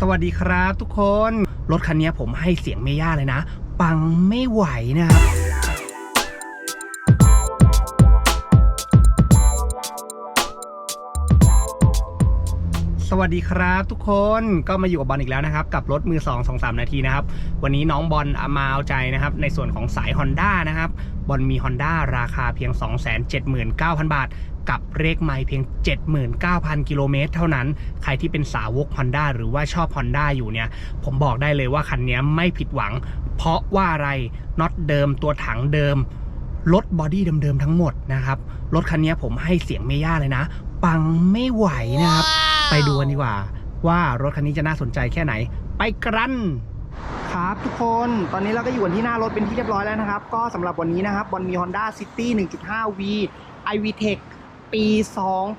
สวัสดีครับทุกคน รถคันนี้ผมให้เสียงเมย่าเลยนะ ปังไม่ไหวนะครับสวัสดีครับทุกคนก็มาอยู่กับบอลอีกแล้วนะครับกับรถมือ 2 2 3 นาทีนะครับวันนี้น้องบอลเอามาเอาใจนะครับในส่วนของสาย Honda นะครับบอลมี Honda ราคาเพียง 279,000 บาท กับเลขไม่เพียง 79,000 กิโลเมตรเท่านั้น ใครที่เป็นสาวก Honda หรือว่าชอบ Honda อยู่เนี่ย ผมบอกได้เลยว่าคันนี้ไม่ผิดหวัง เพราะว่าอะไรน็อตเดิมตัวถังเดิมรถบอดี้เดิมๆทั้งหมดนะครับ รถคันนี้ผมให้เสียงเมย่าเลยนะ ปังไม่ไหวนะครับไปดูกันดีกว่า ว่ารถคันนี้จะน่าสนใจแค่ไหน ไปกันครับทุกคนตอนนี้เราก็อยู่กันที่หน้ารถเป็นที่เรียบร้อยแล้วนะครับ ก็สำหรับวันนี้นะครับบอลมี Honda City 1.5V iVTEC ปี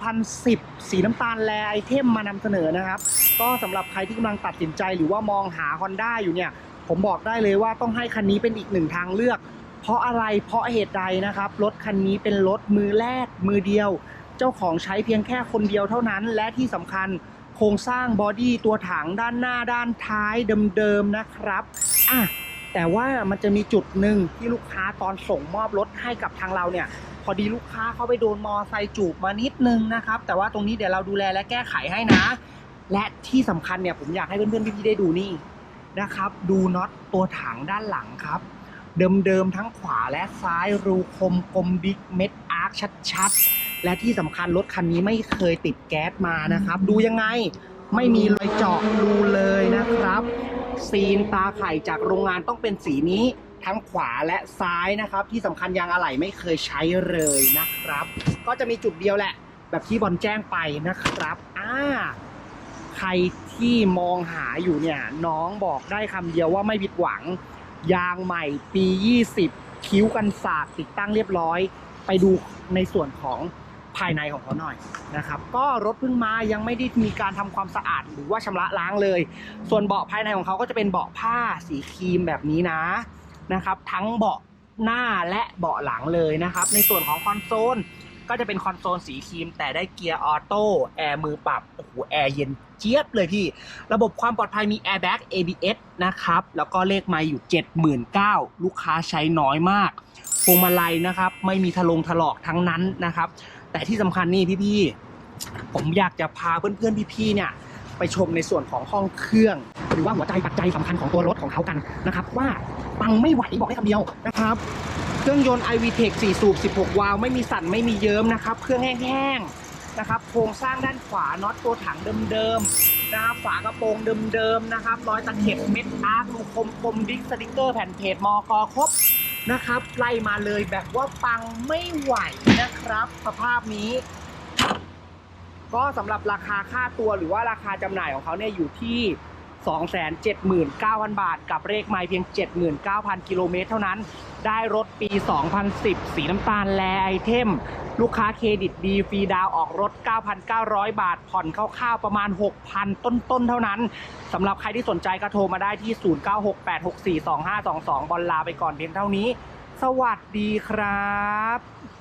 2010 สีน้ำตาลแลไอเทมมานำเสนอนะครับ ก็สำหรับใครที่กำลังตัดสินใจหรือว่ามองหา Honda อยู่เนี่ย ผมบอกได้เลยว่าต้องให้คันนี้เป็นอีกหนึ่งทางเลือก เพราะอะไรเพราะเหตุใดนะครับ รถคันนี้เป็นรถมือแรก มือเดียว เจ้าของใช้เพียงแค่คนเดียวเท่านั้น และที่สำคัญโครงสร้างบอดี้ตัวถังด้านหน้าด้านท้ายเดิมๆนะครับอะ แต่ว่ามันจะมีจุดหนึ่งที่ลูกค้าตอนส่งมอบรถให้กับทางเราเนี่ยพอดีลูกค้าเขาไปโดนมอไซค์จูบมานิดนึงนะครับ แต่ว่าตรงนี้เดี๋ยวเราดูแลและแก้ไขให้นะ และที่สำคัญเนี่ยผมอยากให้เพื่อนๆพี่ๆได้ดูนี่นะครับ ดูน็อตตัวถังด้านหลังครับ เดิมๆทั้งขวาและซ้ายรูคมกลมบิ๊กเม็ดอาร์คชัดๆ และที่สำคัญรถคันนี้ไม่เคยติดแก๊สมานะครับ ดูยังไงไม่มีรอยเจาะรูเลยนะครับ ซีนตาไข่จากโรงงานต้องเป็นสีนี้ทั้งขวาและซ้ายนะครับ ที่สำคัญยางอะไหล่ไม่เคยใช้เลยนะครับ ก็จะมีจุดเดียวแหละ แบบที่บอลแจ้งไปนะครับอ่าใครที่มองหาอยู่เนี่ย น้องบอกได้คำเดียวว่าไม่ผิดหวัง ยางใหม่ปี 20 คิ้วกันสาดติดตั้งเรียบร้อย ไปดูในส่วนของ ภายในของเขาหน่อยนะครับ ก็รถเพิ่งมายังไม่ได้มีการทำความสะอาดหรือว่าชำระล้างเลย ส่วนเบาะภายในของเขาก็จะเป็นเบาะผ้าสีครีมแบบนี้นะนะครับ ทั้งเบาะหน้าและเบาะหลังเลยนะครับ ในส่วนของคอนโซลก็จะเป็นคอนโซลสีครีม แต่ได้เกียร์ออโต้แอร์มือปรับโอ้โหแอร์เย็นเจี๊ยบเลยพี่ ระบบความปลอดภัยมี Airbag ABS นะครับ แล้วก็เลขไม่อยู่ 79,000 ลูกค้าใช้น้อยมากพวงมาลัยนะครับ ไม่มีทะลงถลอกทั้งนั้นนะครับ แต่ที่สำคัญนี่พี่ๆผมอยากจะพาเพื่อนๆพี่ๆเนี่ยไปชมในส่วนของห้องเครื่อง หรือว่าหัวใจปัจจัยสำคัญของตัวรถของเขากันนะครับว่าปังไม่ไหวบอกได้คำเดียวนะครับ เครื่องยนต์ iVTEC 4 สูบ 16 วาล์วไม่มีสั่นไม่มีเยิ้มนะครับ เครื่องแห้งๆนะครับโครงสร้างด้านขวาน็อตตัวถังเดิมๆนะครับฝากระโปรงเดิมๆนะครับรอยตะเข็บเม็ดอาร์ครูคมคมบิ๊กสติกเกอร์แผ่นเพจมอกอครบ นะครับ ไล่มาเลยแบบว่าปังไม่ไหวนะครับ สภาพนี้ ก็สำหรับราคาค่าตัวหรือว่าราคาจำหน่ายของเขาเนี่ยอยู่ที่ 279,000 บาท กับเลขไมล์เพียง 79,000 กิโลเมตรเท่านั้น ได้รถปี 2010 สีน้ำตาลแลไอเทม ลูกค้าเครดิตดีฟรีดาวออกรถ 9,900 บาท ผ่อนคร่าวๆประมาณ 6,000 ต้นๆ เท่านั้น สำหรับใครที่สนใจก็โทรมาได้ที่ 0968642522 บอลลาไปก่อนเพียงเท่านี้ สวัสดีครับ